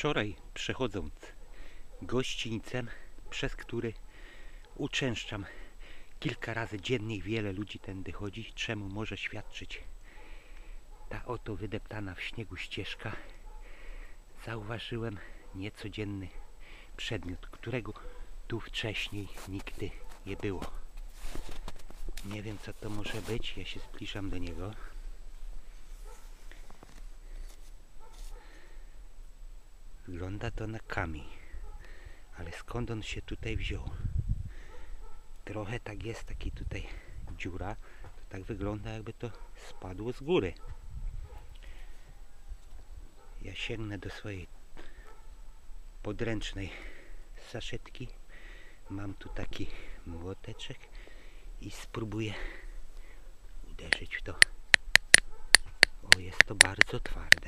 Wczoraj przechodząc gościńcem, przez który uczęszczam kilka razy dziennie wiele ludzi tędy chodzi, czemu może świadczyć ta oto wydeptana w śniegu ścieżka, zauważyłem niecodzienny przedmiot, którego tu wcześniej nigdy nie było. Nie wiem co to może być, ja się zbliżam do niego. Wygląda to na kamień, ale skąd on się tutaj wziął? Trochę tak jest, taki tutaj dziura, to tak wygląda jakby to spadło z góry. Ja sięgnę do swojej podręcznej saszetki. Mam tu taki młoteczek i spróbuję uderzyć w to. O, jest to bardzo twarde.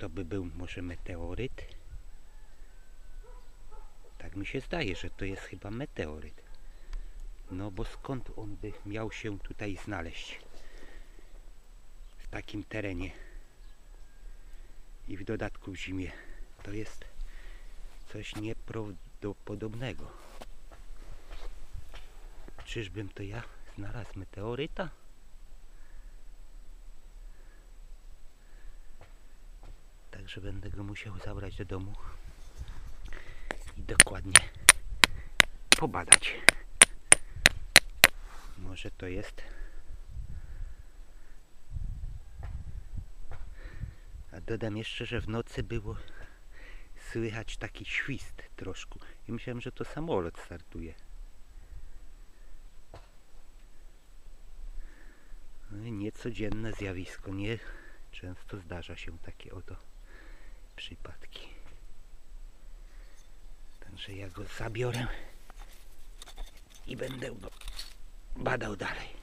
To by był może meteoryt? Tak mi się zdaje, że to jest chyba meteoryt. No bo skąd on by miał się tutaj znaleźć? W takim terenie. I w dodatku w zimie. To jest coś nieprawdopodobnego. Czyżbym to ja znalazł meteoryta? Także będę go musiał zabrać do domu i dokładnie pobadać. Może to jest. A dodam jeszcze, że w nocy było słychać taki świst troszkę. I myślałem, że to samolot startuje. No niecodzienne zjawisko. Nie często zdarza się takie oto przypadki. Także ja go zabiorę i będę go badał dalej.